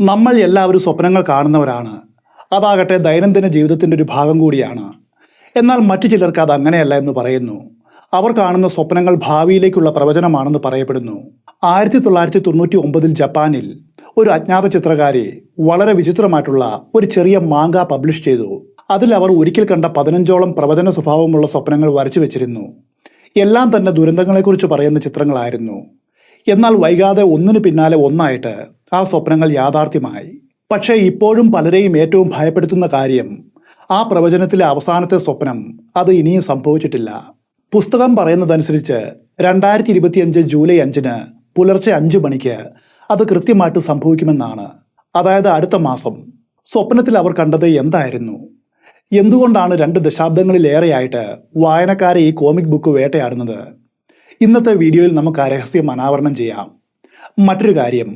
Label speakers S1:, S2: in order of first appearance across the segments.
S1: നമ്മൾ എല്ലാവരും സ്വപ്നങ്ങൾ കാണുന്നവരാണ്. അതാകട്ടെ ദൈനംദിന ജീവിതത്തിന്റെ ഒരു ഭാഗം കൂടിയാണ്. എന്നാൽ മറ്റു ചിലർക്ക് അത് അങ്ങനെയല്ല എന്ന് പറയുന്നു. അവർ കാണുന്ന സ്വപ്നങ്ങൾ ഭാവിയിലേക്കുള്ള പ്രവചനമാണെന്ന് പറയപ്പെടുന്നു. ആയിരത്തി തൊള്ളായിരത്തി തൊണ്ണൂറ്റി ഒമ്പതിൽ ജപ്പാനിൽ ഒരു അജ്ഞാത ചിത്രകാരി വളരെ വിചിത്രമായിട്ടുള്ള ഒരു ചെറിയ മാങ്ക പബ്ലിഷ് ചെയ്തു. അതിൽ അവർ ഒരിക്കൽ കണ്ട പതിനഞ്ചോളം പ്രവചന സ്വഭാവമുള്ള സ്വപ്നങ്ങൾ വരച്ചു വെച്ചിരുന്നു. എല്ലാം തന്നെ ദുരന്തങ്ങളെക്കുറിച്ച് പറയുന്ന ചിത്രങ്ങളായിരുന്നു. എന്നാൽ വൈകാതെ ഒന്നിനു പിന്നാലെ ഒന്നായിട്ട് ആ സ്വപ്നങ്ങൾ യാഥാർത്ഥ്യമായി. പക്ഷേ ഇപ്പോഴും പലരെയും ഏറ്റവും ഭയപ്പെടുത്തുന്ന കാര്യം ആ പ്രവചനത്തിലെ അവസാനത്തെ സ്വപ്നം അത് ഇനിയും സംഭവിച്ചിട്ടില്ല. പുസ്തകം പറയുന്നതനുസരിച്ച് രണ്ടായിരത്തി ഇരുപത്തിയഞ്ച് ജൂലൈ അഞ്ചിന് പുലർച്ചെ അഞ്ച് മണിക്ക് അത് കൃത്യമായിട്ട് സംഭവിക്കുമെന്നാണ്. അതായത് അടുത്ത മാസം സ്വപ്നത്തിൽ അവർ കണ്ടത് എന്തായിരുന്നു? എന്തുകൊണ്ടാണ് രണ്ട് ദശാബ്ദങ്ങളിലേറെയായിട്ട് വായനക്കാരെ ഈ കോമിക് ബുക്ക് വേട്ടയാടുന്നത്? ഇന്നത്തെ വീഡിയോയിൽ നമുക്ക് ആ രഹസ്യം അനാവരണം ചെയ്യാം. മറ്റൊരു കാര്യം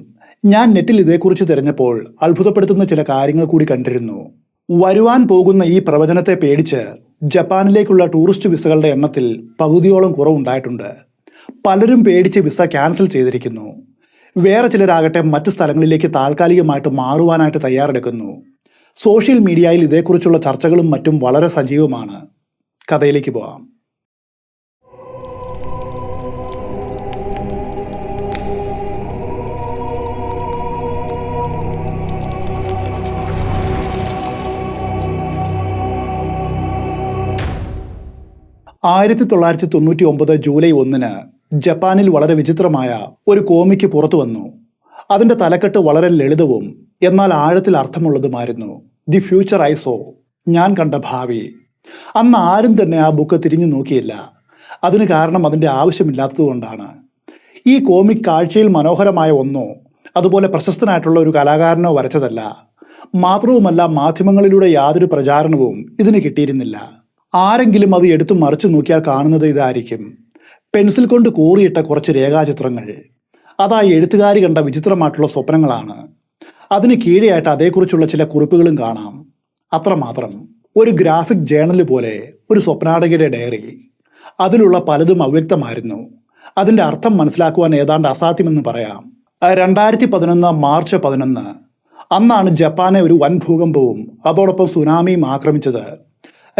S1: ഞാൻ നെറ്റിൽ ഇതേക്കുറിച്ച് തിരഞ്ഞപ്പോൾ അത്ഭുതപ്പെടുത്തുന്ന ചില കാര്യങ്ങൾ കൂടി കണ്ടിരുന്നു. വരുവാൻ പോകുന്ന ഈ പ്രവചനത്തെ പേടിച്ച് ജപ്പാനിലേക്കുള്ള ടൂറിസ്റ്റ് വിസകളുടെ എണ്ണത്തിൽ പകുതിയോളം കുറവുണ്ടായിട്ടുണ്ട്. പലരും പേടിച്ച് വിസ ക്യാൻസൽ ചെയ്തിരിക്കുന്നു. വേറെ ചിലരാകട്ടെ മറ്റ് സ്ഥലങ്ങളിലേക്ക് താൽക്കാലികമായിട്ട് മാറുവാനായിട്ട് തയ്യാറെടുക്കുന്നു. സോഷ്യൽ മീഡിയയിൽ ഇതേക്കുറിച്ചുള്ള ചർച്ചകളും മറ്റും വളരെ സജീവമാണ്. കഥയിലേക്ക് പോകാം ആയിരത്തി തൊള്ളായിരത്തി തൊണ്ണൂറ്റി ഒമ്പത് ജൂലൈ ഒന്നിന് ജപ്പാനിൽ വളരെ വിചിത്രമായ ഒരു കോമിക്ക് പുറത്തു വന്നു അതിന്റെ തലക്കെട്ട് വളരെ ലളിതവും എന്നാൽ ആഴത്തിൽ അർത്ഥമുള്ളതുമായിരുന്നു. ദി ഫ്യൂച്ചർ ഐസോ ഞാൻ കണ്ട ഭാവി. അന്ന് ആരും തന്നെ ആ ബുക്ക് തിരിഞ്ഞു നോക്കിയില്ല. അതിന് കാരണം അതിന്റെ ആവശ്യമില്ലാത്തതുകൊണ്ടാണ്. ഈ കോമിക് കാഴ്ചയിൽ മനോഹരമായ ഒന്നോ അതുപോലെ പ്രശസ്തനായിട്ടുള്ള ഒരു കലാകാരനോ വരച്ചതല്ല. മാത്രവുമല്ല മാധ്യമങ്ങളിലൂടെ യാതൊരു പ്രചാരണവും ഇതിന് കിട്ടിയിരുന്നില്ല. ആരെങ്കിലും അത് എടുത്തു മറിച്ചു നോക്കിയാൽ കാണുന്നത് ഇതായിരിക്കും. പെൻസിൽ കൊണ്ട് കോറിയിട്ട കുറച്ച് രേഖാചിത്രങ്ങൾ. അതാ എഴുത്തുകാരി കണ്ട വിചിത്രമായിട്ടുള്ള സ്വപ്നങ്ങളാണ്. അതിന് കീഴെയായിട്ട് അതേക്കുറിച്ചുള്ള ചില കുറിപ്പുകളും കാണാം. അത്രമാത്രം. ഒരു ഗ്രാഫിക് ജേണൽ പോലെ ഒരു സ്വപ്നാടകയുടെ ഡയറി. അതിലുള്ള പലതും അവ്യക്തമായിരുന്നു. അതിന്റെ അർത്ഥം മനസ്സിലാക്കുവാൻ ഏതാണ്ട് അസാധ്യമെന്ന് പറയാം. രണ്ടായിരത്തി പതിനൊന്ന് മാർച്ച് പതിനൊന്ന്. അന്നാണ് ജപ്പാനെ ഒരു വൻ ഭൂകമ്പവും അതോടൊപ്പം സുനാമിയും ആക്രമിച്ചത്.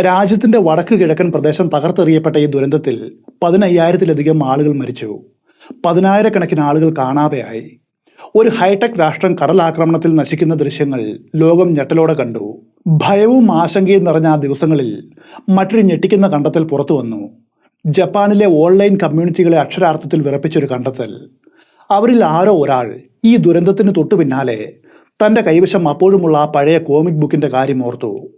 S1: രാജ്യത്തിന്റെ വടക്ക് കിഴക്കൻ പ്രദേശം തകർത്തെറിയപ്പെട്ട ഈ ദുരന്തത്തിൽ പതിനയ്യായിരത്തിലധികം ആളുകൾ മരിച്ചു. പതിനായിരക്കണക്കിന് ആളുകൾ കാണാതെയായി. ഒരു ഹൈടെക് രാഷ്ട്രം കടലാക്രമണത്തിൽ നശിക്കുന്ന ദൃശ്യങ്ങൾ ലോകം ഞെട്ടലോടെ കണ്ടു. ഭയവും ആശങ്കയും നിറഞ്ഞ ആ ദിവസങ്ങളിൽ മറ്റൊരു ഞെട്ടിക്കുന്ന കണ്ടെത്തൽ പുറത്തു വന്നു. ജപ്പാനിലെ ഓൺലൈൻ കമ്മ്യൂണിറ്റികളെ അക്ഷരാർത്ഥത്തിൽ വിറപ്പിച്ചൊരു കണ്ടെത്തൽ. അവരിൽ ആരോ ഒരാൾ ഈ ദുരന്തത്തിന് തൊട്ടു പിന്നാലെ തന്റെ കൈവശം അപ്പോഴുമുള്ള ആ പഴയ കോമിക് ബുക്കിന്റെ കാര്യം ഓർത്തു.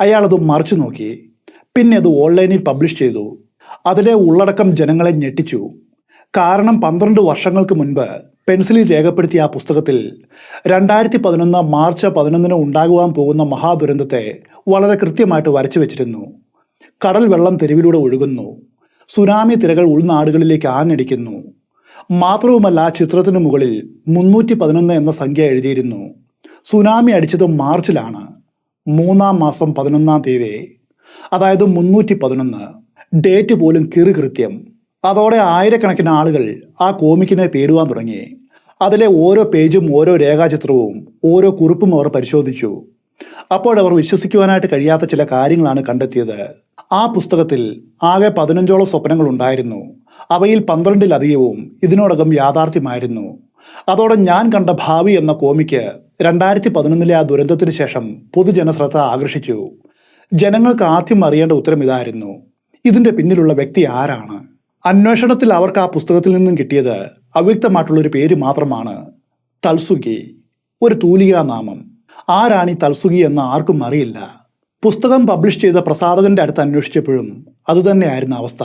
S1: അയാൾ അത് മറിച്ചു നോക്കി. പിന്നെ അത് ഓൺലൈനിൽ പബ്ലിഷ് ചെയ്തു. അതിലെ ഉള്ളടക്കം ജനങ്ങളെ ഞെട്ടിച്ചു. കാരണം പന്ത്രണ്ട് വർഷങ്ങൾക്ക് മുൻപ് പെൻസിലിൽ രേഖപ്പെടുത്തിയ ആ പുസ്തകത്തിൽ രണ്ടായിരത്തി പതിനൊന്ന് മാർച്ച് പതിനൊന്നിന് ഉണ്ടാകുവാൻ പോകുന്ന മഹാദുരന്തത്തെ വളരെ കൃത്യമായിട്ട് വരച്ചു വെച്ചിരുന്നു. കടൽ വെള്ളം തെരുവിലൂടെ ഒഴുകുന്നു. സുനാമി തിരകൾ ഉൾനാടുകളിലേക്ക് ആഞ്ഞടിക്കുന്നു. മാത്രവുമല്ല ആ ചിത്രത്തിനു മുകളിൽ മുന്നൂറ്റി പതിനൊന്ന് എന്ന സംഖ്യ എഴുതിയിരുന്നു. സുനാമി അടിച്ചത് മാർച്ചിലാണ്. മൂന്നാം മാസം പതിനൊന്നാം തീയതി അതായത് മുന്നൂറ്റി പതിനൊന്ന് ഡേറ്റ് പോലും കിറുകൃത്യം. അതോടെ ആയിരക്കണക്കിന് ആളുകൾ ആ കോമിക്കിനെ തേടുവാൻ തുടങ്ങി. അതിലെ ഓരോ പേജും ഓരോ രേഖാചിത്രവും ഓരോ കുറിപ്പും അവർ പരിശോധിച്ചു. അപ്പോഴവർ വിശ്വസിക്കുവാനായിട്ട് കഴിയാത്ത ചില കാര്യങ്ങളാണ് കണ്ടെത്തിയത്. ആ പുസ്തകത്തിൽ ആകെ പതിനഞ്ചോളം സ്വപ്നങ്ങൾ ഉണ്ടായിരുന്നു. അവയിൽ പന്ത്രണ്ടിലധികവും ഇതിനോടകം യാഥാർത്ഥ്യമായിരുന്നു. അതോടെ ഞാൻ കണ്ട ഭാവി എന്ന കോമിക്ക് രണ്ടായിരത്തി പതിനൊന്നിലെ ആ ദുരന്തത്തിന് ശേഷം പൊതുജനശ്രദ്ധ ആകർഷിച്ചു. ജനങ്ങൾക്ക് ആദ്യം അറിയേണ്ട ഉത്തരം ഇതായിരുന്നു. ഇതിന്റെ പിന്നിലുള്ള വ്യക്തി ആരാണ്? അന്വേഷണത്തിൽ അവർക്ക് ആ പുസ്തകത്തിൽ നിന്നും കിട്ടിയത് അവ്യക്തമായിട്ടുള്ള ഒരു പേര് മാത്രമാണ് തൽസുഗി. ഒരു തൂലികാ നാമം. ആരാണ് ഈ തൽസുഗി എന്ന് ആർക്കും അറിയില്ല. പുസ്തകം പബ്ലിഷ് ചെയ്ത പ്രസാധകന്റെ അടുത്ത് അന്വേഷിച്ചപ്പോഴും അതുതന്നെയായിരുന്നു അവസ്ഥ.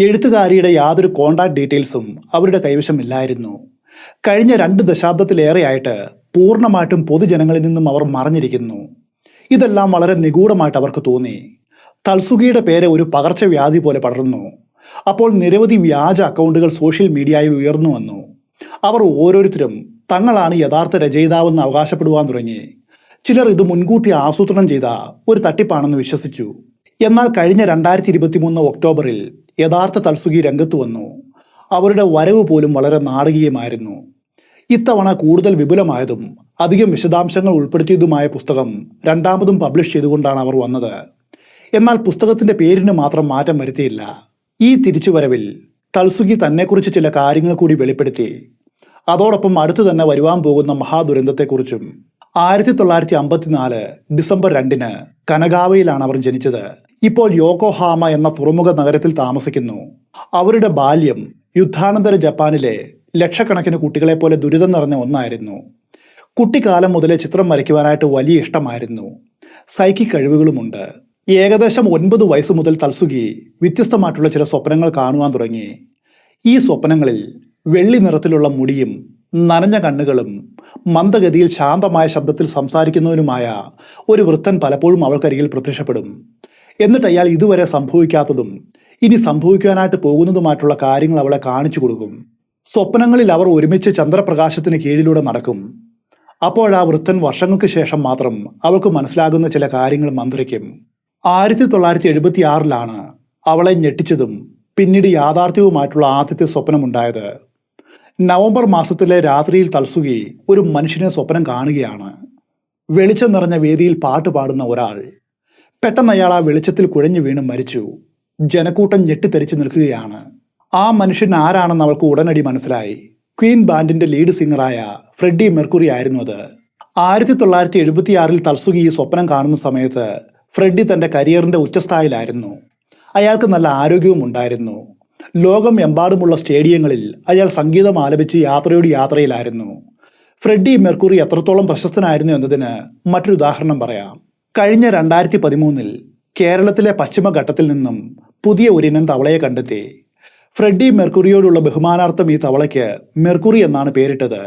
S1: എഴുത്തുകാരിയുടെ യാതൊരു കോണ്ടാക്ട് ഡീറ്റെയിൽസും അവരുടെ കൈവശമില്ലായിരുന്നു കഴിഞ്ഞ രണ്ട് ദശാബ്ദത്തിലേറെയായിട്ട് പൂർണമായിട്ടും പൊതുജനങ്ങളിൽ നിന്നും അവർ മറഞ്ഞിരിക്കുന്നു. ഇതെല്ലാം വളരെ നിഗൂഢമായിട്ട് അവർക്ക് തോന്നി. തൽസുഖിയുടെ പേര് ഒരു പകർച്ചവ്യാധി പോലെ പടർന്നു. അപ്പോൾ നിരവധി വ്യാജ അക്കൗണ്ടുകൾ സോഷ്യൽ മീഡിയയിൽ ഉയർന്നു വന്നു. അവർ ഓരോരുത്തരും തങ്ങളാണ് യഥാർത്ഥ രചയിതാവെന്ന് അവകാശപ്പെടുവാൻ തുടങ്ങി. ചിലർ ഇത് മുൻകൂട്ടി ആസൂത്രണം ചെയ്ത ഒരു തട്ടിപ്പാണെന്ന് വിശ്വസിച്ചു. എന്നാൽ കഴിഞ്ഞ രണ്ടായിരത്തി ഇരുപത്തി മൂന്ന് ഒക്ടോബറിൽ യഥാർത്ഥ തൽസുഖി രംഗത്ത് വന്നു. അവരുടെ വരവ് പോലും വളരെ നാടകീയമായിരുന്നു. ഇത്തവണ കൂടുതൽ വിപുലമായതും അധികം വിശദാംശങ്ങൾ ഉൾപ്പെടുത്തിയതുമായ പുസ്തകം രണ്ടാമതും പബ്ലിഷ് ചെയ്തുകൊണ്ടാണ് അവർ വന്നത്. എന്നാൽ പുസ്തകത്തിന്റെ പേരിന് മാത്രം മാറ്റം വരുത്തിയില്ല. ഈ തിരിച്ചുവരവിൽ തൽസുഖി തന്നെക്കുറിച്ച് ചില കാര്യങ്ങൾ കൂടി വെളിപ്പെടുത്തി. അതോടൊപ്പം അടുത്തു തന്നെ വരുവാൻ പോകുന്ന മഹാദുരന്തത്തെക്കുറിച്ചും ആയിരത്തി തൊള്ളായിരത്തി അമ്പത്തിനാല് ഡിസംബർ രണ്ടിന് കനഗാവയിലാണ് അവർ ജനിച്ചത്. ഇപ്പോൾ യോക്കോഹാമ എന്ന തുറമുഖ നഗരത്തിൽ താമസിക്കുന്നു. അവരുടെ ബാല്യം യുദ്ധാനന്തര ജപ്പാനിലെ ലക്ഷക്കണക്കിന് കുട്ടികളെ പോലെ ദുരിതം നിറഞ്ഞ ഒന്നായിരുന്നു. കുട്ടിക്കാലം മുതലേ ചിത്രം വരയ്ക്കുവാനായിട്ട് വലിയ ഇഷ്ടമായിരുന്നു. സൈക്കി കഴിവുകളുമുണ്ട്. ഏകദേശം ഒൻപത് വയസ്സ് മുതൽ തൽസുകി വ്യത്യസ്തമായിട്ടുള്ള ചില സ്വപ്നങ്ങൾ കാണുവാൻ തുടങ്ങി. ഈ സ്വപ്നങ്ങളിൽ വെള്ളി നിറത്തിലുള്ള മുടിയും നനഞ്ഞ കണ്ണുകളും മന്ദഗതിയിൽ ശാന്തമായ ശബ്ദത്തിൽ സംസാരിക്കുന്നതിനുമായ ഒരു വൃത്തൻ പലപ്പോഴും അവൾക്കരികിൽ പ്രത്യക്ഷപ്പെടും. എന്നിട്ട് അയാൾ ഇതുവരെ സംഭവിക്കാത്തതും ഇനി സംഭവിക്കാനായിട്ട് പോകുന്നതുമായിട്ടുള്ള കാര്യങ്ങൾ അവളെ കാണിച്ചു കൊടുക്കും. സ്വപ്നങ്ങളിൽ അവർ ഒരുമിച്ച് ചന്ദ്രപ്രകാശത്തിന് കീഴിലൂടെ നടക്കും. അപ്പോഴാ വൃത്തൻ വർഷങ്ങൾക്ക് ശേഷം മാത്രം അവൾക്ക് മനസ്സിലാകുന്ന ചില കാര്യങ്ങൾ മന്ത്രിക്കും. ആയിരത്തി തൊള്ളായിരത്തി എഴുപത്തി ആറിലാണ് അവളെ ഞെട്ടിച്ചതും പിന്നീട് യാഥാർത്ഥ്യവുമായിട്ടുള്ള ആദ്യത്തെ സ്വപ്നമുണ്ടായത്. നവംബർ മാസത്തിലെ രാത്രിയിൽ തൽസുകി ഒരു മനുഷ്യനെ സ്വപ്നം കാണുകയാണ്. വെളിച്ചം നിറഞ്ഞ വേദിയിൽ പാട്ട് പാടുന്ന ഒരാൾ. പെട്ടെന്ന് അയാൾ ആ വെളിച്ചത്തിൽ കുഴഞ്ഞു വീണ് മരിച്ചു. ജനക്കൂട്ടം ഞെട്ടിത്തെറിച്ചു നിൽക്കുകയാണ്. ആ മനുഷ്യൻ ആരാണെന്ന് അവൾക്ക് ഉടനടി മനസ്സിലായി. ക്വീൻ ബാൻഡിന്റെ ലീഡ് സിംഗറായ ഫ്രെഡി മെർക്കുറി ആയിരുന്നു അത്. ആയിരത്തി തൊള്ളായിരത്തി എഴുപത്തിയാറിൽ തൽസുഖി ഈ സ്വപ്നം കാണുന്ന സമയത്ത് ഫ്രെഡി തന്റെ കരിയറിന്റെ ഉച്ചസ്ഥായിലായിരുന്നു. അയാൾക്ക് നല്ല ആരോഗ്യവും ഉണ്ടായിരുന്നു. ലോകം എമ്പാടുമുള്ള സ്റ്റേഡിയങ്ങളിൽ അയാൾ സംഗീതം ആലപിച്ച് യാത്രയോട് യാത്രയിലായിരുന്നു. ഫ്രെഡി മെർക്കുറി എത്രത്തോളം പ്രശസ്തനായിരുന്നു എന്നതിന് മറ്റൊരു ഉദാഹരണം പറയാം. കഴിഞ്ഞ രണ്ടായിരത്തി പതിമൂന്നിൽ കേരളത്തിലെ പശ്ചിമഘട്ടത്തിൽ നിന്നും പുതിയ ഒരിനം തവളയെ കണ്ടെത്തി. ഫ്രെഡി മെർക്കുറിയോടുള്ള ബഹുമാനാർത്ഥം ഈ തവളയ്ക്ക് മെർക്കുറി എന്നാണ് പേരിട്ടത്.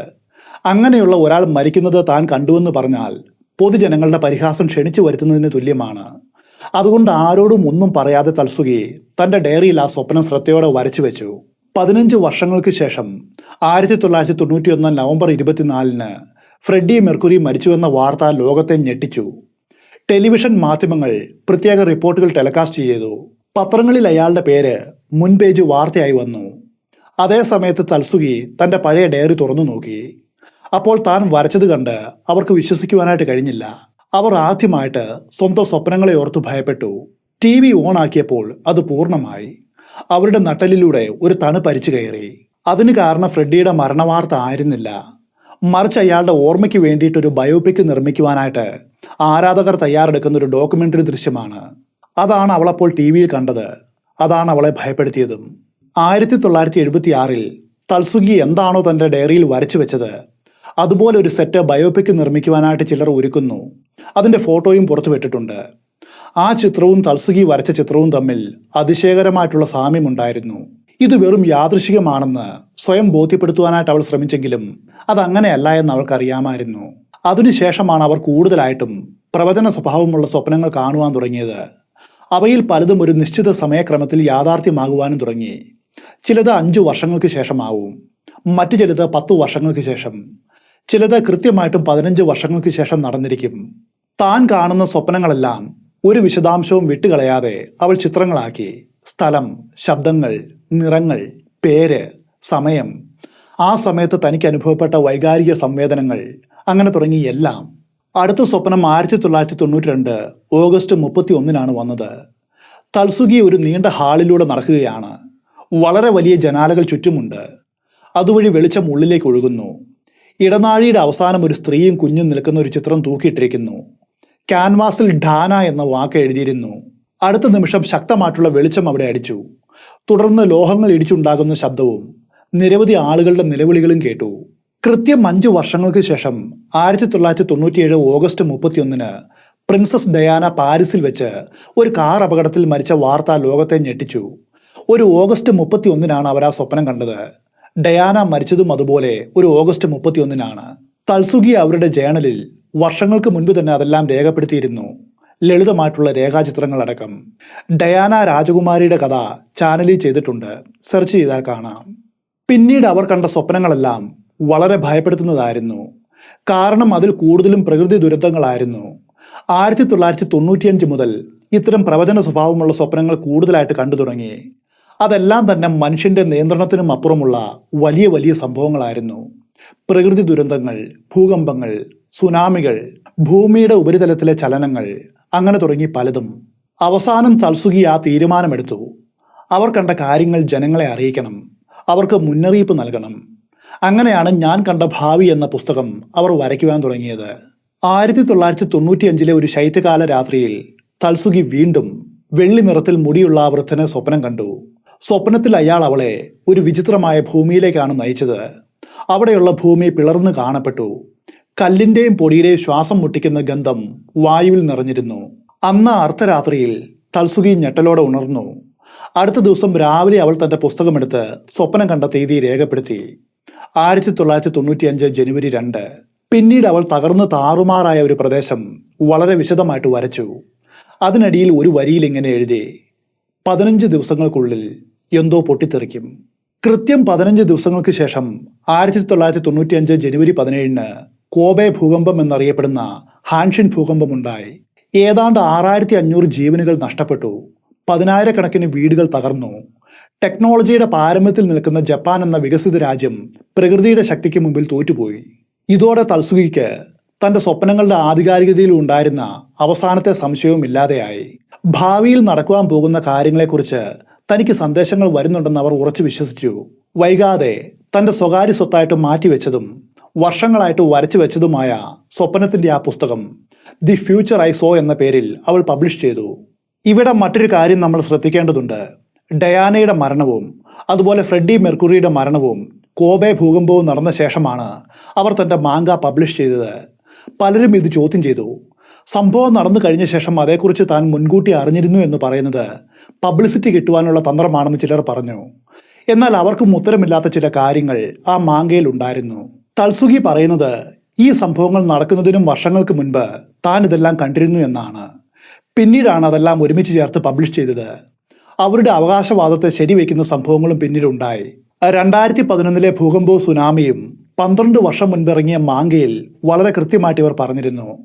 S1: അങ്ങനെയുള്ള ഒരാൾ മരിക്കുന്നത് താൻ കണ്ടുവെന്ന് പറഞ്ഞാൽ പൊതുജനങ്ങളുടെ പരിഹാസം ക്ഷണിച്ചു വരുത്തുന്നതിന് തുല്യമാണ്. അതുകൊണ്ട് ആരോടും ഒന്നും പറയാതെ തൽസുകി തന്റെ ഡയറിയിൽ ആ സ്വപ്നം ശ്രദ്ധയോടെ വരച്ചു വെച്ചു. പതിനഞ്ച് വർഷങ്ങൾക്ക് ശേഷം ആയിരത്തി തൊള്ളായിരത്തി തൊണ്ണൂറ്റി ഒന്ന് നവംബർ ഇരുപത്തിനാലിന് ഫ്രെഡി മെർക്കുറി മരിച്ചുവെന്ന വാർത്ത ലോകത്തെ ഞെട്ടിച്ചു. ടെലിവിഷൻ മാധ്യമങ്ങൾ പ്രത്യേക റിപ്പോർട്ടുകൾ ടെലികാസ്റ്റ് ചെയ്തു. പത്രങ്ങളിൽ അയാളുടെ പേര് മുൻപേജ് വാർത്തയായി വന്നു. അതേ സമയത്ത് തൽസുകി തന്റെ പഴയ ഡയറി തുറന്നു നോക്കി. അപ്പോൾ താൻ വരച്ചത് കണ്ട് അവർക്ക് വിശ്വസിക്കുവാനായിട്ട് കഴിഞ്ഞില്ല. അവർ ആദ്യമായിട്ട് സ്വന്തം സ്വപ്നങ്ങളെ ഓർത്തു ഭയപ്പെട്ടു. ടി വി ഓണാക്കിയപ്പോൾ അത് പൂർണമായി. അവരുടെ നട്ടലിലൂടെ ഒരു തണു പരിച്ചു കയറി. അതിന് കാരണം ഫ്രെഡിയുടെ മരണവാർത്ത ആയിരുന്നില്ല. മറിച്ച് അയാളുടെ ഓർമ്മയ്ക്ക് വേണ്ടിയിട്ടൊരു ബയോപിക് നിർമ്മിക്കുവാനായിട്ട് ആരാധകർ തയ്യാറെടുക്കുന്ന ഒരു ഡോക്യുമെന്ററി ദൃശ്യമാണ്. അതാണ് അവളപ്പോൾ ടി വിയിൽ കണ്ടത്. അതാണ് അവളെ ഭയപ്പെടുത്തിയതും. ആയിരത്തി തൊള്ളായിരത്തി എഴുപത്തി ആറിൽ തൽസുഗി എന്താണോ തന്റെ ഡയറിയിൽ വരച്ചു വെച്ചത് അതുപോലെ ഒരു സെറ്റ് ബയോപിക് നിർമ്മിക്കുവാനായിട്ട് ചിലർ ഒരുക്കുന്നു. അതിന്റെ ഫോട്ടോയും പുറത്തുവിട്ടിട്ടുണ്ട് ആ ചിത്രവും തൽസുഗി വരച്ച ചിത്രവും തമ്മിൽ അതിശയകരമായിട്ടുള്ള സാമ്യമുണ്ടായിരുന്നു ഇത് വെറും യാദൃശികമാണെന്ന് സ്വയം ബോധ്യപ്പെടുത്തുവാനായിട്ട് അവൾ ശ്രമിച്ചെങ്കിലും അതങ്ങനെയല്ല എന്ന് അവൾക്കറിയാമായിരുന്നു. അതിനുശേഷമാണ് അവർ കൂടുതലായിട്ടും പ്രവചന സ്വഭാവമുള്ള സ്വപ്നങ്ങൾ കാണുവാൻ തുടങ്ങിയത്. അവയിൽ പലതും ഒരു നിശ്ചിത സമയക്രമത്തിൽ യാഥാർത്ഥ്യമാകുവാനും തുടങ്ങി. ചിലത് അഞ്ചു വർഷങ്ങൾക്ക് ശേഷമാവും. മറ്റു ചിലത് പത്തു വർഷങ്ങൾക്ക് ശേഷം. ചിലത് കൃത്യമായിട്ടും പതിനഞ്ച് വർഷങ്ങൾക്ക് ശേഷം നടന്നിരിക്കും. താൻ കാണുന്ന സ്വപ്നങ്ങളെല്ലാം ഒരു വിശദാംശവും വിട്ടുകളയാതെ അവൾ ചിത്രങ്ങളാക്കി. സ്ഥലം ശബ്ദങ്ങൾ നിറങ്ങൾ പേര് സമയം. ആ സമയത്ത് തനിക്ക് അനുഭവപ്പെട്ട വൈകാരിക സംവേദനങ്ങൾ അങ്ങനെ തുടങ്ങി എല്ലാം. അടുത്ത സ്വപ്നം ആയിരത്തി തൊള്ളായിരത്തി തൊണ്ണൂറ്റി രണ്ട് ഓഗസ്റ്റ് മുപ്പത്തി ഒന്നിനാണ് വന്നത്. തൽസുഗി ഒരു നീണ്ട ഹാളിലൂടെ നടക്കുകയാണ്. വളരെ വലിയ ജനാലകൾ ചുറ്റുമുണ്ട്. അതുവഴി വെളിച്ചം ഉള്ളിലേക്ക് ഒഴുകുന്നു. ഇടനാഴിയുടെ അവസാനം ഒരു സ്ത്രീയും കുഞ്ഞും നിൽക്കുന്ന ഒരു ചിത്രം തൂക്കിയിട്ടിരിക്കുന്നു. ക്യാൻവാസിൽ ഡാന എന്ന വാക്ക് എഴുതിയിരുന്നു. അടുത്ത നിമിഷം ശക്തമായിട്ടുള്ള വെളിച്ചം അവിടെ അടിച്ചു. തുടർന്ന് ലോഹങ്ങൾ ഇടിച്ചുണ്ടാകുന്ന ശബ്ദവും നിരവധി ആളുകളുടെ നിലവിളികളും കേട്ടു. കൃത്യം അഞ്ച് വർഷങ്ങൾക്ക് ശേഷം ആയിരത്തി തൊള്ളായിരത്തി തൊണ്ണൂറ്റിയേഴ് ഓഗസ്റ്റ് മുപ്പത്തിയൊന്നിന് പ്രിൻസസ് ഡയാന പാരീസിൽ വെച്ച് ഒരു കാർ അപകടത്തിൽ മരിച്ച വാർത്ത ലോകത്തെ ഞെട്ടിച്ചു. ഒരു ഓഗസ്റ്റ് മുപ്പത്തി ഒന്നിനാണ് അവർ ആ സ്വപ്നം കണ്ടത്. ഡയാന മരിച്ചതും അതുപോലെ ഒരു ഓഗസ്റ്റ് മുപ്പത്തിയൊന്നിനാണ്. തൽസുഗി അവരുടെ ജേണലിൽ വർഷങ്ങൾക്ക് മുൻപ് തന്നെ അതെല്ലാം രേഖപ്പെടുത്തിയിരുന്നു. ലളിതമായിട്ടുള്ള രേഖാചിത്രങ്ങളടക്കം. ഡയാന രാജകുമാരിയുടെ കഥ ചാനലിൽ ചെയ്തിട്ടുണ്ട്. സെർച്ച് ചെയ്താൽ കാണാം. പിന്നീട് അവർ കണ്ട സ്വപ്നങ്ങളെല്ലാം വളരെ ഭയപ്പെടുത്തുന്നതായിരുന്നു. കാരണം അതിൽ കൂടുതലും പ്രകൃതി ദുരന്തങ്ങളായിരുന്നു. ആയിരത്തി തൊള്ളായിരത്തി തൊണ്ണൂറ്റിയഞ്ച് മുതൽ ഇത്തരം പ്രവചന സ്വഭാവമുള്ള സ്വപ്നങ്ങൾ കൂടുതലായിട്ട് കണ്ടു തുടങ്ങി. അതെല്ലാം തന്നെ മനുഷ്യന്റെ നിയന്ത്രണത്തിനും അപ്പുറമുള്ള വലിയ വലിയ സംഭവങ്ങളായിരുന്നു. പ്രകൃതി ദുരന്തങ്ങൾ ഭൂകമ്പങ്ങൾ സുനാമികൾ ഭൂമിയുടെ ഉപരിതലത്തിലെ ചലനങ്ങൾ അങ്ങനെ തുടങ്ങി പലതും. അവസാനം തൽസുഖി ആ തീരുമാനമെടുത്തു. അവർ കണ്ട കാര്യങ്ങൾ ജനങ്ങളെ അറിയിക്കണം. അവർക്ക് മുന്നറിയിപ്പ് നൽകണം. അങ്ങനെയാണ് ഞാൻ കണ്ട ഭാവി എന്ന പുസ്തകം അവർ വരയ്ക്കുവാൻ തുടങ്ങിയത്. ആയിരത്തി തൊള്ളായിരത്തി തൊണ്ണൂറ്റിയഞ്ചിലെ ഒരു ശൈത്യകാല രാത്രിയിൽ തൽസുഖി വീണ്ടും വെള്ളി നിറത്തിൽ മുടിയുള്ള വൃദ്ധനെ സ്വപ്നം കണ്ടു. സ്വപ്നത്തിൽ അയാൾ അവളെ ഒരു വിചിത്രമായ ഭൂമിയിലേക്കാണ് നയിച്ചത്. അവിടെയുള്ള ഭൂമി പിളർന്നു കാണപ്പെട്ടു. കല്ലിന്റെയും പൊടിയുടെയും ശ്വാസം മുട്ടിക്കുന്ന ഗന്ധം വായുവിൽ നിറഞ്ഞിരുന്നു. അന്ന് അർദ്ധരാത്രിയിൽ തൽസുഖി ഞെട്ടലോടെ ഉണർന്നു. അടുത്ത ദിവസം രാവിലെ അവൾ തന്റെ പുസ്തകമെടുത്ത് സ്വപ്നം കണ്ട തീയതി രേഖപ്പെടുത്തി. ആയിരത്തി തൊള്ളായിരത്തി തൊണ്ണൂറ്റി അഞ്ച് ജനുവരി രണ്ട്. പിന്നീട് അവൾ തകർന്ന് താറുമാറായ ഒരു പ്രദേശം വളരെ വിശദമായിട്ട് വരച്ചു. അതിനടിയിൽ ഒരു വരിയിൽ ഇങ്ങനെ എഴുതി പതിനഞ്ച് ദിവസങ്ങൾക്കുള്ളിൽ എന്തോ പൊട്ടിത്തെറിക്കും. കൃത്യം പതിനഞ്ച് ദിവസങ്ങൾക്ക് ശേഷം ആയിരത്തി തൊള്ളായിരത്തി തൊണ്ണൂറ്റി അഞ്ച് ജനുവരി പതിനേഴിന് കോബെ ഭൂകമ്പം എന്നറിയപ്പെടുന്ന ഹാൻഷിൻ ഭൂകമ്പമുണ്ടായി. ഏതാണ്ട് ആറായിരത്തി അഞ്ഞൂറ് ജീവനുകൾ നഷ്ടപ്പെട്ടു. പതിനായിരക്കണക്കിന് വീടുകൾ തകർന്നു. ടെക്നോളജിയുടെ പാരമ്യത്തിൽ നിൽക്കുന്ന ജപ്പാൻ എന്ന വികസിത രാജ്യം പ്രകൃതിയുടെ ശക്തിക്ക് മുമ്പിൽ തോറ്റുപോയി. ഇതോടെ തൽസുഖിക്ക് തന്റെ സ്വപ്നങ്ങളുടെ ആധികാരികതയിൽ ഉണ്ടായിരുന്ന അവസാനത്തെ സംശയവും ഇല്ലാതെയായി ഭാവിയിൽ നടക്കുവാൻ പോകുന്ന കാര്യങ്ങളെക്കുറിച്ച് തനിക്ക് സന്ദേശങ്ങൾ വരുന്നുണ്ടെന്ന് അവർ ഉറച്ചു വിശ്വസിച്ചു. വൈകാതെ തന്റെ സ്വകാര്യ സ്വത്തായിട്ട് മാറ്റിവെച്ചതും വർഷങ്ങളായിട്ട് വരച്ചു വെച്ചതുമായ സ്വപ്നത്തിന്റെ ആ പുസ്തകം ദി ഫ്യൂച്ചർ ഐ സോ എന്ന പേരിൽ അവൾ പബ്ലിഷ് ചെയ്തു. ഇവിടെ മറ്റൊരു കാര്യം നമ്മൾ ശ്രദ്ധിക്കേണ്ടതുണ്ട്. ഡയാനയുടെ മരണവും അതുപോലെ ഫ്രെഡി മെർക്കുറിയുടെ മരണവും കോബെ ഭൂകമ്പവും നടന്ന ശേഷമാണ് അവർ തന്റെ മാങ്ക പബ്ലിഷ് ചെയ്തത്. പലരും ഇത് ചോദ്യം ചെയ്തു. സംഭവം നടന്നു കഴിഞ്ഞ ശേഷം അതേക്കുറിച്ച് താൻ മുൻകൂട്ടി അറിഞ്ഞിരുന്നു എന്ന് പറയുന്നത് പബ്ലിസിറ്റി കിട്ടുവാനുള്ള തന്ത്രമാണെന്ന് ചിലർ പറഞ്ഞു. എന്നാൽ അവർക്കും ഉത്തരമില്ലാത്ത ചില കാര്യങ്ങൾ ആ മാങ്കയിൽ ഉണ്ടായിരുന്നു. തൽസുഖി പറയുന്നത് ഈ സംഭവങ്ങൾ നടക്കുന്നതിനും വർഷങ്ങൾക്ക് മുൻപ് താൻ ഇതെല്ലാം കണ്ടിരുന്നു എന്നാണ്. പിന്നീടാണ് അതെല്ലാം ഒരുമിച്ച് ചേർത്ത് പബ്ലിഷ് ചെയ്തത്. അവരുടെ അവകാശവാദത്തെ ശരിവെക്കുന്ന സംഭവങ്ങളും പിന്നീടുണ്ടായി. രണ്ടായിരത്തി പതിനൊന്നിലെ ഭൂകമ്പവും സുനാമിയും പന്ത്രണ്ട് വർഷം മുൻപിറങ്ങിയ മാങ്കയിൽ വളരെ കൃത്യമായിട്ട് ഇവർ പറഞ്ഞിരുന്നു.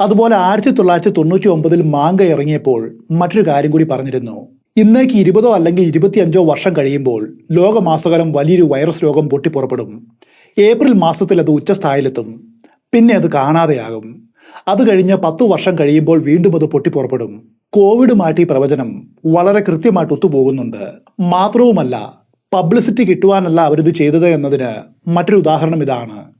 S1: അതുപോലെ ആയിരത്തി തൊള്ളായിരത്തി തൊണ്ണൂറ്റി ഒമ്പതിൽ മാങ്ക ഇറങ്ങിയപ്പോൾ മറ്റൊരു കാര്യം കൂടി പറഞ്ഞിരുന്നു. ഇന്നേക്ക് ഇരുപതോ അല്ലെങ്കിൽ ഇരുപത്തിയഞ്ചോ വർഷം കഴിയുമ്പോൾ ലോകമാസകാലം വലിയൊരു വൈറസ് രോഗം പൊട്ടിപ്പുറപ്പെടും. ഏപ്രിൽ മാസത്തിൽ അത് ഉച്ചസ്ഥായിലെത്തും. പിന്നെ അത് കാണാതെയാകും. അത് കഴിഞ്ഞ് പത്തു വർഷം കഴിയുമ്പോൾ വീണ്ടും അത് പൊട്ടിപ്പുറപ്പെടും. കോവിഡുമായിട്ട് ഈ പ്രവചനം വളരെ കൃത്യമായിട്ട് ഒത്തുപോകുന്നുണ്ട്. മാത്രവുമല്ല പബ്ലിസിറ്റി കിട്ടുവാനല്ല അവരിത് ചെയ്തത് എന്നതിന് മറ്റൊരു ഉദാഹരണം ഇതാണ്.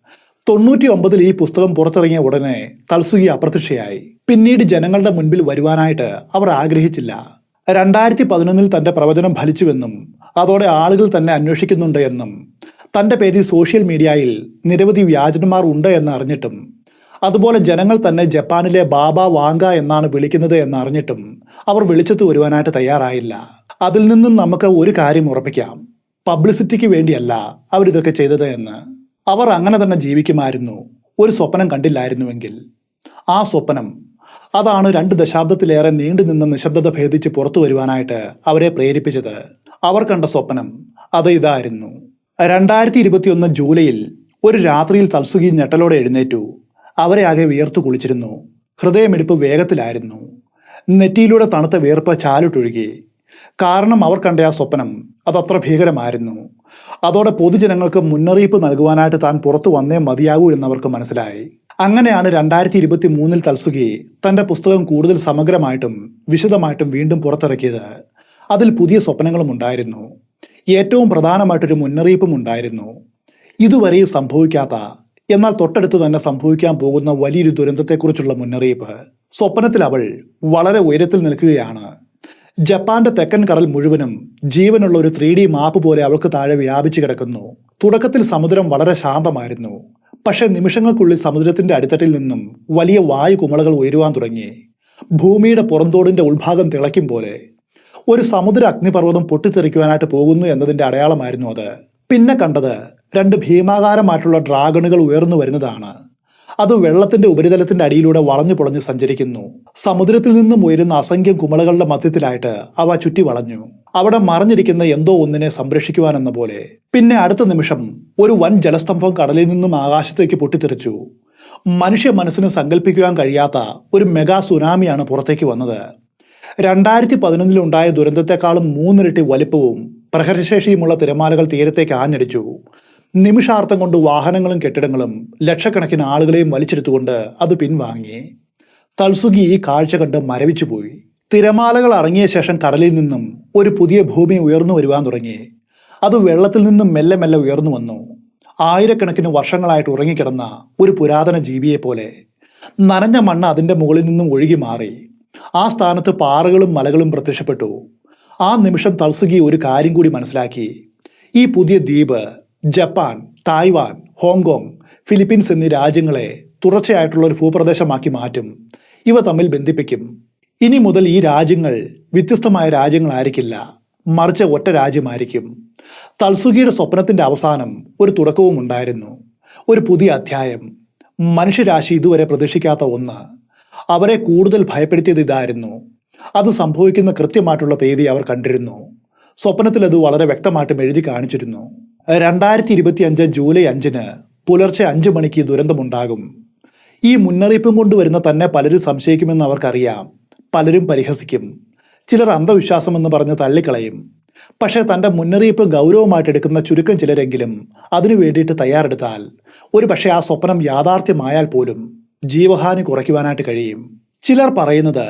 S1: തൊണ്ണൂറ്റി ഒമ്പതിൽ ഈ പുസ്തകം പുറത്തിറങ്ങിയ ഉടനെ തൽസുഖി അപ്രത്യക്ഷയായി. പിന്നീട് ജനങ്ങളുടെ മുൻപിൽ വരുവാനായിട്ട് അവർ ആഗ്രഹിച്ചില്ല. രണ്ടായിരത്തി പതിനൊന്നിൽ തന്റെ പ്രവചനം ഫലിച്ചുവെന്നും അതോടെ ആളുകൾ തന്നെ അന്വേഷിക്കുന്നുണ്ട് എന്നും തന്റെ പേരിൽ സോഷ്യൽ മീഡിയയിൽ നിരവധി വ്യാജന്മാർ ഉണ്ട് എന്ന് അറിഞ്ഞിട്ടും അതുപോലെ ജനങ്ങൾ തന്നെ ജപ്പാനിലെ ബാബ വാങ്ക എന്നാണ് വിളിക്കുന്നത് എന്നറിഞ്ഞിട്ടും അവർ വെളിച്ചത്ത് വരുവാനായിട്ട് തയ്യാറായില്ല. അതിൽ നിന്നും നമുക്ക് ഒരു കാര്യം ഉറപ്പിക്കാം. പബ്ലിസിറ്റിക്ക് വേണ്ടിയല്ല അവരിതൊക്കെ ചെയ്തത് എന്ന്. അവർ അങ്ങനെ തന്നെ ജീവിക്കുമായിരുന്നു. ഒരു സ്വപ്നം കണ്ടില്ലായിരുന്നുവെങ്കിൽ. ആ സ്വപ്നം അതാണ് രണ്ട് ദശാബ്ദത്തിലേറെ നീണ്ടു നിന്ന നിശബ്ദത ഭേദിച്ച് പുറത്തു വരുവാനായിട്ട് അവരെ പ്രേരിപ്പിച്ചത്. അവർ കണ്ട സ്വപ്നം അത് ഇതായിരുന്നു. രണ്ടായിരത്തി ഇരുപത്തിയൊന്ന് ജൂലൈയിൽ ഒരു രാത്രിയിൽ തൽസുഖി ഞെട്ടലോടെ എഴുന്നേറ്റു. അവരെ ആകെ വിയർത്തു കുളിച്ചിരുന്നു. ഹൃദയമിടിപ്പ് വേഗത്തിലായിരുന്നു. നെറ്റിയിലൂടെ തണുത്ത വിയർപ്പ് ചാലിട്ടൊഴുകി. കാരണം അവർ കണ്ട ആ സ്വപ്നം അതത്ര ഭീകരമായിരുന്നു. അതോടെ പൊതുജനങ്ങൾക്ക് മുന്നറിയിപ്പ് നൽകുവാനായിട്ട് താൻ പുറത്തു വന്നേ മതിയാകൂ എന്നവർക്ക് മനസ്സിലായി. അങ്ങനെയാണ് രണ്ടായിരത്തി ഇരുപത്തി മൂന്നിൽ തൽസുകി തന്റെ പുസ്തകം കൂടുതൽ സമഗ്രമായിട്ടും വിശദമായിട്ടും വീണ്ടും പുറത്തിറക്കിയത്. അതിൽ പുതിയ സ്വപ്നങ്ങളും ഉണ്ടായിരുന്നു. ഏറ്റവും പ്രധാനമായിട്ടൊരു മുന്നറിയിപ്പും ഉണ്ടായിരുന്നു. ഇതുവരെയും സംഭവിക്കാത്ത എന്നാൽ തൊട്ടടുത്ത് തന്നെ സംഭവിക്കാൻ പോകുന്ന വലിയൊരു ദുരന്തത്തെക്കുറിച്ചുള്ള മുന്നറിയിപ്പ്. സ്വപ്നത്തിൽ അവൾ വളരെ ഉയരത്തിൽ നിൽക്കുകയാണ്. ജപ്പാന്റെ തെക്കൻ കടൽ മുഴുവനും ജീവനുള്ള ഒരു ത്രീ ഡി മാപ്പ് പോലെ അവൾക്ക് താഴെ വ്യാപിച്ചു കിടക്കുന്നു. തുടക്കത്തിൽ സമുദ്രം വളരെ ശാന്തമായിരുന്നു. പക്ഷേ നിമിഷങ്ങൾക്കുള്ളിൽ സമുദ്രത്തിന്റെ അടിത്തട്ടിൽ നിന്നും വലിയ വായു കുമളകൾ ഉയരുവാൻ തുടങ്ങി. ഭൂമിയുടെ പുറന്തോടിന്റെ ഉൾഭാഗം തിളയ്ക്കും പോലെ ഒരു സമുദ്ര അഗ്നിപർവതം പൊട്ടിത്തെറിക്കുവാനായിട്ട് പോകുന്നു എന്നതിന്റെ അടയാളമായിരുന്നു അത്. പിന്നെ കണ്ടത് രണ്ട് ഭീമാകാരമായിട്ടുള്ള ഡ്രാഗണുകൾ ഉയർന്നു വരുന്നതാണ്. അത് വെള്ളത്തിന്റെ ഉപരിതലത്തിന്റെ അടിയിലൂടെ വളഞ്ഞു പൊളഞ്ഞു സഞ്ചരിക്കുന്നു. സമുദ്രത്തിൽ നിന്നും ഉയരുന്ന അസംഖ്യം കുമളകളുടെ മധ്യത്തിലായിട്ട് അവ ചുറ്റി വളഞ്ഞു. അവിടെ മറഞ്ഞിരിക്കുന്ന എന്തോ ഒന്നിനെ സംരക്ഷിക്കുവാൻ എന്ന പോലെ. പിന്നെ അടുത്ത നിമിഷം ഒരു വൻ ജലസ്തംഭം കടലിൽ നിന്നും ആകാശത്തേക്ക് പൊട്ടിത്തെറിച്ചു. മനുഷ്യ മനസ്സിന് സങ്കല്പിക്കുവാൻ കഴിയാത്ത ഒരു മെഗാ സുനാമിയാണ് പുറത്തേക്ക് വന്നത്. രണ്ടായിരത്തി പതിനൊന്നിൽ ഉണ്ടായ ദുരന്തത്തെക്കാളും മൂന്നിരട്ടി വലിപ്പവും പ്രഹരശേഷിയുമുള്ള തിരമാലകൾ തീരത്തേക്ക് ആഞ്ഞടിച്ചു. നിമിഷാർത്ഥം കൊണ്ട് വാഹനങ്ങളും കെട്ടിടങ്ങളും ലക്ഷക്കണക്കിന് ആളുകളെയും വലിച്ചെടുത്തുകൊണ്ട് അത് പിൻവാങ്ങി. തൽസുഗി ഈ കാഴ്ച കണ്ട് മരവിച്ചു പോയി. തിരമാലകൾ അടങ്ങിയ ശേഷം കടലിൽ നിന്നും ഒരു പുതിയ ഭൂമി ഉയർന്നു വരുവാൻ തുടങ്ങി. അത് വെള്ളത്തിൽ നിന്നും മെല്ലെ മെല്ലെ ഉയർന്നു വന്നു. ആയിരക്കണക്കിന് വർഷങ്ങളായിട്ട് ഉറങ്ങിക്കിടന്ന ഒരു പുരാതന ജീവിയെ പോലെ നനഞ്ഞ മണ്ണ് അതിന്റെ മുകളിൽ നിന്നും ഒഴുകി മാറി. ആ സ്ഥാനത്ത് പാറകളും മലകളും പ്രത്യക്ഷപ്പെട്ടു. ആ നിമിഷം തൽസുഗി ഒരു കാര്യം കൂടി മനസ്സിലാക്കി. ഈ പുതിയ ദ്വീപ് ജപ്പാൻ തായ്വാൻ ഹോങ്കോങ് ഫിലിപ്പീൻസ് എന്നീ രാജ്യങ്ങളെ തുടർച്ചയായിട്ടുള്ള ഒരു ഭൂപ്രദേശമാക്കി മാറ്റും. ഇവ തമ്മിൽ ബന്ധിപ്പിക്കും. ഇനി മുതൽ ഈ രാജ്യങ്ങൾ വ്യത്യസ്തമായ രാജ്യങ്ങളായിരിക്കില്ല. മറിച്ച് ഒറ്റ രാജ്യമായിരിക്കും. തൽസുഖിയുടെ സ്വപ്നത്തിന്റെ അവസാനം ഒരു തുടക്കവും ഉണ്ടായിരുന്നു. ഒരു പുതിയ അധ്യായം. മനുഷ്യരാശി ഇതുവരെ പ്രതീക്ഷിക്കാത്ത ഒന്ന്. അവരെ കൂടുതൽ ഭയപ്പെടുത്തിയത് ഇതായിരുന്നു. അത് സംഭവിക്കുന്ന കൃത്യമായിട്ടുള്ള തീയതി അവർ കണ്ടിരുന്നു. സ്വപ്നത്തിൽ അത് വളരെ വ്യക്തമായിട്ടും എഴുതി കാണിച്ചിരുന്നു. രണ്ടായിരത്തി ഇരുപത്തി അഞ്ച് ജൂലൈ അഞ്ചിന് പുലർച്ചെ അഞ്ചു മണിക്ക് ദുരന്തമുണ്ടാകും. ഈ മുന്നറിയിപ്പും കൊണ്ടുവരുന്ന തന്നെ പലരും സംശയിക്കുമെന്ന് അവർക്കറിയാം. പലരും പരിഹസിക്കും. ചിലർ അന്ധവിശ്വാസം എന്ന് പറഞ്ഞ് തള്ളിക്കളയും. പക്ഷേ തന്റെ മുന്നറിയിപ്പ് ഗൗരവമായിട്ട് എടുക്കുന്ന ചുരുക്കം ചിലരെങ്കിലും അതിനു വേണ്ടിയിട്ട് തയ്യാറെടുത്താൽ ഒരു പക്ഷേ ആ സ്വപ്നം യാഥാർത്ഥ്യമായാൽ പോലും ജീവഹാനി കുറയ്ക്കുവാനായിട്ട് കഴിയും. ചിലർ പറയുന്നത്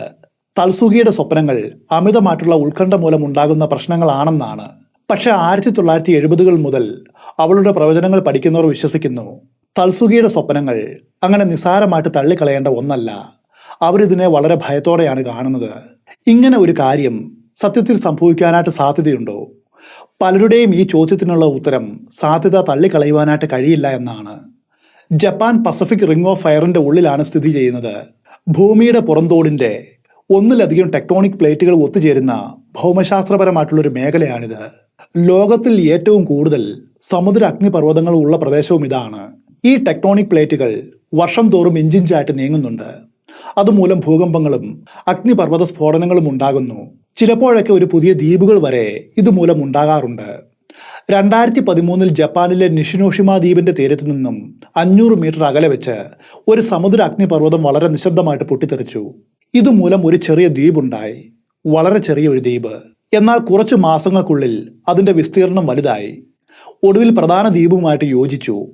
S1: തൽസുഖിയുടെ സ്വപ്നങ്ങൾ അമിതമായിട്ടുള്ള ഉത്കണ്ഠ മൂലം ഉണ്ടാകുന്ന പ്രശ്നങ്ങളാണെന്നാണ്. പക്ഷേ ആയിരത്തി തൊള്ളായിരത്തി എഴുപതുകൾ മുതൽ അവളുടെ പ്രവചനങ്ങൾ പഠിക്കുന്നവർ വിശ്വസിക്കുന്നു. തൽസുഖിയുടെ സ്വപ്നങ്ങൾ അങ്ങനെ നിസാരമായിട്ട് തള്ളിക്കളയേണ്ട ഒന്നല്ല. അവരിതിനെ വളരെ ഭയത്തോടെയാണ് കാണുന്നത്. ഇങ്ങനെ ഒരു കാര്യം സത്യത്തിൽ സംഭവിക്കാനായിട്ട് സാധ്യതയുണ്ടോ? പലരുടെയും ഈ ചോദ്യത്തിനുള്ള ഉത്തരം സാധ്യത തള്ളിക്കളയുവാനായിട്ട് കഴിയില്ല എന്നാണ്. ജപ്പാൻ പസഫിക് റിംഗ് ഓഫ് ഫയറിന്റെ ഉള്ളിലാണ് സ്ഥിതി ചെയ്യുന്നത്. ഭൂമിയുടെ പുറന്തോടിന്റെ ഒന്നിലധികം ടെക്ടോണിക് പ്ലേറ്റുകൾ ഒത്തുചേരുന്ന ഭൗമശാസ്ത്രപരമായിട്ടുള്ളൊരു മേഖലയാണിത്. ലോകത്തിൽ ഏറ്റവും കൂടുതൽ സമുദ്ര അഗ്നിപർവതങ്ങൾ ഉള്ള പ്രദേശവും ഇതാണ്. ഈ ടെക്ടോണിക് പ്ലേറ്റുകൾ വർഷം തോറും ഇഞ്ചിഞ്ചായിട്ട് നീങ്ങുന്നുണ്ട്. അതുമൂലം ഭൂകമ്പങ്ങളും അഗ്നിപർവത സ്ഫോടനങ്ങളും ഉണ്ടാകുന്നു. ചിലപ്പോഴൊക്കെ ഒരു പുതിയ ദ്വീപുകൾ വരെ ഇതുമൂലം ഉണ്ടാകാറുണ്ട്. രണ്ടായിരത്തി പതിമൂന്നിൽ ജപ്പാനിലെ നിഷിനോഷിമ ദ്വീപിന്റെ തീരത്തു നിന്നും അഞ്ഞൂറ് മീറ്റർ അകലെ വെച്ച് ഒരു സമുദ്ര അഗ്നിപർവതം വളരെ നിശബ്ദമായിട്ട് പൊട്ടിത്തെറിച്ചു. ഇതുമൂലം ഒരു ചെറിയ ദ്വീപുണ്ടായി. വളരെ ചെറിയ ഒരു ദ്വീപ്. എന്നാൽ കുറച്ചു മാസങ്ങൾക്കുള്ളിൽ അതിന്റെ വിസ്തീർണം വലുതായി. ഒടുവിൽ പ്രധാന ദ്വീപുമായിട്ട് യോജിച്ചു.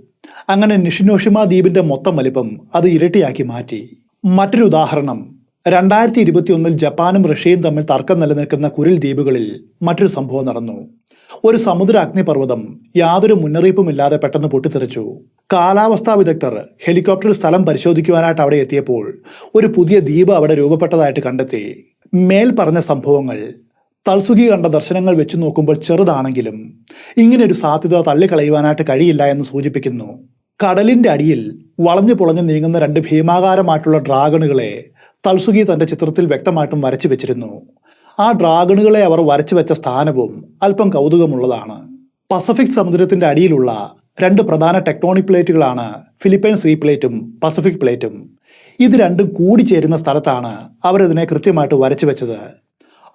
S1: അങ്ങനെ നിഷിനോഷിമ ദ്വീപിന്റെ മൊത്തം വലിപ്പം അത് ഇരട്ടിയാക്കി മാറ്റി. മറ്റൊരു ഉദാഹരണം രണ്ടായിരത്തി ഇരുപത്തിയൊന്നിൽ ജപ്പാനും റഷ്യയും തമ്മിൽ തർക്കം നിലനിൽക്കുന്ന കുരിൽ ദ്വീപുകളിൽ മറ്റൊരു സംഭവം നടന്നു. ഒരു സമുദ്ര അഗ്നിപർവതം യാതൊരു മുന്നറിയിപ്പുമില്ലാതെ പെട്ടെന്ന് പൊട്ടിത്തെറിച്ചു. കാലാവസ്ഥാ വിദഗ്ധർ ഹെലികോപ്റ്റർ സ്ഥലം പരിശോധിക്കുവാനായിട്ട് അവിടെ എത്തിയപ്പോൾ ഒരു പുതിയ ദ്വീപ് അവിടെ രൂപപ്പെട്ടതായിട്ട് കണ്ടെത്തി. മേൽ പറഞ്ഞ സംഭവങ്ങൾ തൽസുഖി കണ്ട ദർശനങ്ങൾ വെച്ചു നോക്കുമ്പോൾ ചെറുതാണെങ്കിലും ഇങ്ങനെ ഒരു സാധ്യത തള്ളിക്കളയുവാനായിട്ട് കഴിയില്ല എന്ന് സൂചിപ്പിക്കുന്നു. കടലിന്റെ അടിയിൽ വളഞ്ഞു പുളഞ്ഞു നീങ്ങുന്ന രണ്ട് ഭീമാകാരമായിട്ടുള്ള ഡ്രാഗണുകളെ തൽസുഖി തന്റെ ചിത്രത്തിൽ വ്യക്തമായിട്ടും വരച്ചു വെച്ചിരുന്നു. ആ ഡ്രാഗണുകളെ അവർ വരച്ചു വെച്ച സ്ഥാനവും അല്പം കൗതുകമുള്ളതാണ്. പസഫിക് സമുദ്രത്തിന്റെ അടിയിലുള്ള രണ്ട് പ്രധാന ടെക്ടോണിക് പ്ലേറ്റുകളാണ് ഫിലിപ്പൈൻസ് റീ പ്ലേറ്റും പസഫിക് പ്ലേറ്റും. ഇത് രണ്ടും കൂടിച്ചേരുന്ന സ്ഥലത്താണ് അവരിതിനെ കൃത്യമായിട്ട് വരച്ചു വെച്ചത്.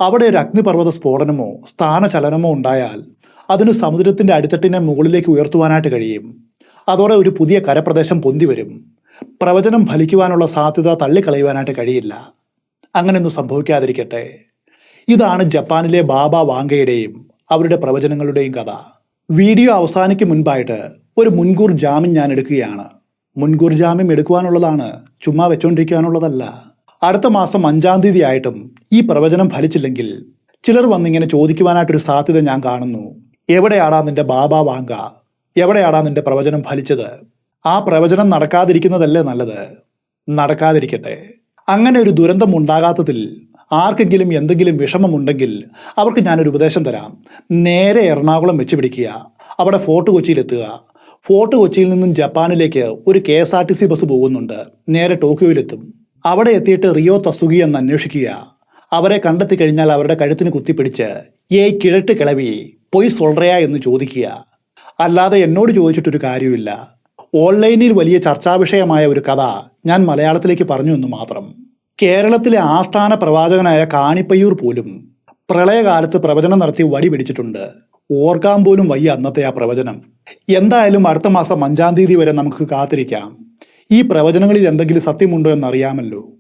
S1: അവിടെ ഒരു അഗ്നിപർവത സ്ഫോടനമോ സ്ഥാനചലനമോ ഉണ്ടായാൽ അതിന് സമുദ്രത്തിന്റെ അടിത്തട്ടിനെ മുകളിലേക്ക് ഉയർത്തുവാനായിട്ട് കഴിയും. അതോടെ ഒരു പുതിയ കരപ്രദേശം പൊന്തിവരും. പ്രവചനം ഫലിക്കുവാനുള്ള സാധ്യത തള്ളിക്കളയുവാനായിട്ട് കഴിയില്ല. അങ്ങനെയൊന്നും സംഭവിക്കാതിരിക്കട്ടെ. ഇതാണ് ജപ്പാനിലെ ബാബ വാങ്കയുടെയും അവരുടെ പ്രവചനങ്ങളുടെയും കഥ. വീഡിയോ അവസാനിക്കും മുൻപായിട്ട് ഒരു മുൻകൂർ ജാമ്യം ഞാൻ എടുക്കുകയാണ്. മുൻകൂർ ജാമ്യം എടുക്കുവാനുള്ളതാണ് ചുമ്മാ വെച്ചോണ്ടിരിക്കുവാനുള്ളതല്ല. അടുത്ത മാസം അഞ്ചാം തീയതി ആയിട്ടും ഈ പ്രവചനം ഫലിച്ചില്ലെങ്കിൽ ചിലർ വന്നിങ്ങനെ ചോദിക്കുവാനായിട്ടൊരു സാധ്യത ഞാൻ കാണുന്നു. എവിടെയാടാ നിന്റെ ബാബ വാങ്ക? എവിടെയാടാ നിന്റെ പ്രവചനം ഫലിച്ചത്? ആ പ്രവചനം നടക്കാതിരിക്കുന്നതല്ലേ നല്ലത്? നടക്കാതിരിക്കട്ടെ. അങ്ങനെ ഒരു ദുരന്തം ഉണ്ടാകാത്തതിൽ ആർക്കെങ്കിലും എന്തെങ്കിലും വിഷമമുണ്ടെങ്കിൽ അവർക്ക് ഞാനൊരു ഉപദേശം തരാം. നേരെ എറണാകുളം വെച്ച് പിടിക്കുക. അവിടെ ഫോർട്ട് കൊച്ചിയിലെത്തുക ഫോർട്ട് കൊച്ചിയിൽ നിന്നും ജപ്പാനിലേക്ക് ഒരു K S R T C bus പോകുന്നുണ്ട്. നേരെ ടോക്കിയോയിലെത്തും. അവിടെ എത്തിയിട്ട് റിയോ തസുകി എന്ന് അന്വേഷിക്കുക. അവരെ കണ്ടെത്തി കഴിഞ്ഞാൽ അവരുടെ കഴുത്തിന് കുത്തിപ്പിടിച്ച് ഏ കിഴട്ട് കിളവി പോയി സൊൾറയാ എന്ന് ചോദിക്കുക. അല്ലാതെ എന്നോട് ചോദിച്ചിട്ടൊരു കാര്യമില്ല ഓൺലൈനിൽ വലിയ ചർച്ചാ വിഷയമായ ഒരു കഥ ഞാൻ മലയാളത്തിലേക്ക് പറഞ്ഞു എന്ന് മാത്രം. കേരളത്തിലെ ആസ്ഥാന പ്രവാചകനായ കാണിപ്പയ്യൂർ പോലും പ്രളയകാലത്ത് പ്രവചനം നടത്തി വടി പിടിച്ചിട്ടുണ്ട്. ഓർക്കാൻ പോലും വയ്യ അന്നത്തെ ആ പ്രവചനം. എന്തായാലും അടുത്ത മാസം അഞ്ചാം തീയതി വരെ നമുക്ക് കാത്തിരിക്കാം. ഈ പ്രവചനങ്ങളിൽ എന്തെങ്കിലും സത്യമുണ്ടോ എന്നറിയാമല്ലോ.